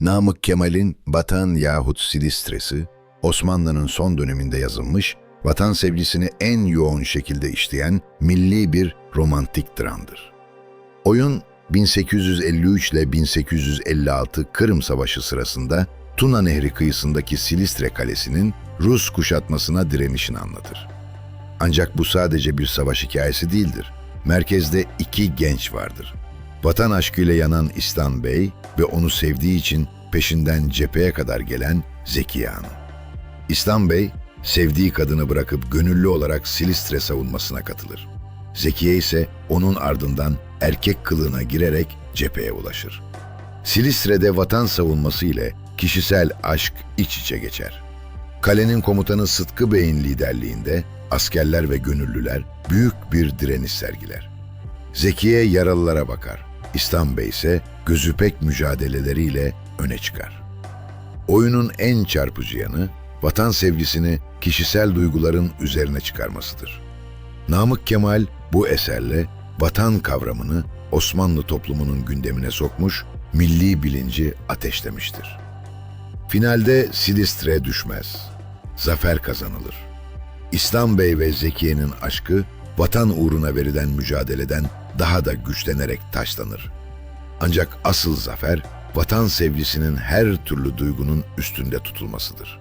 Namık Kemal'in Vatan yahut Silistre'si, Osmanlı'nın son döneminde yazılmış, vatan sevgisini en yoğun şekilde işleyen milli bir romantik dramdır. Oyun 1853 ile 1856 Kırım Savaşı sırasında Tuna Nehri kıyısındaki Silistre Kalesi'nin Rus kuşatmasına direnişini anlatır. Ancak bu sadece bir savaş hikayesi değildir. Merkezde iki genç vardır. Vatan aşkıyla yanan İslam Bey ve onu sevdiği için peşinden cepheye kadar gelen Zekiye Hanım. İslam Bey, sevdiği kadını bırakıp gönüllü olarak Silistre savunmasına katılır. Zekiye ise onun ardından erkek kılığına girerek cepheye ulaşır. Silistre'de vatan savunması ile kişisel aşk iç içe geçer. Kalenin komutanı Sıtkı Bey'in liderliğinde askerler ve gönüllüler büyük bir direniş sergiler. Zekiye yaralılara bakar. İslam Bey ise gözü pek mücadeleleriyle öne çıkar. Oyunun en çarpıcı yanı vatan sevgisini kişisel duyguların üzerine çıkarmasıdır. Namık Kemal bu eserle vatan kavramını Osmanlı toplumunun gündemine sokmuş, milli bilinci ateşlemiştir. Finalde Silistre düşmez. Zafer kazanılır. İslam Bey ve Zekiye'nin aşkı vatan uğruna verilen mücadeleden daha da güçlenerek taşlanır. Ancak asıl zafer vatan sevgisinin her türlü duygunun üstünde tutulmasıdır.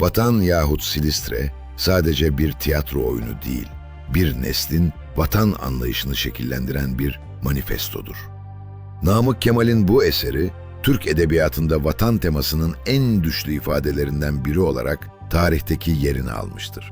Vatan yahut Silistre sadece bir tiyatro oyunu değil, bir neslin vatan anlayışını şekillendiren bir manifestodur. Namık Kemal'in bu eseri, Türk edebiyatında vatan temasının en güçlü ifadelerinden biri olarak tarihteki yerini almıştır.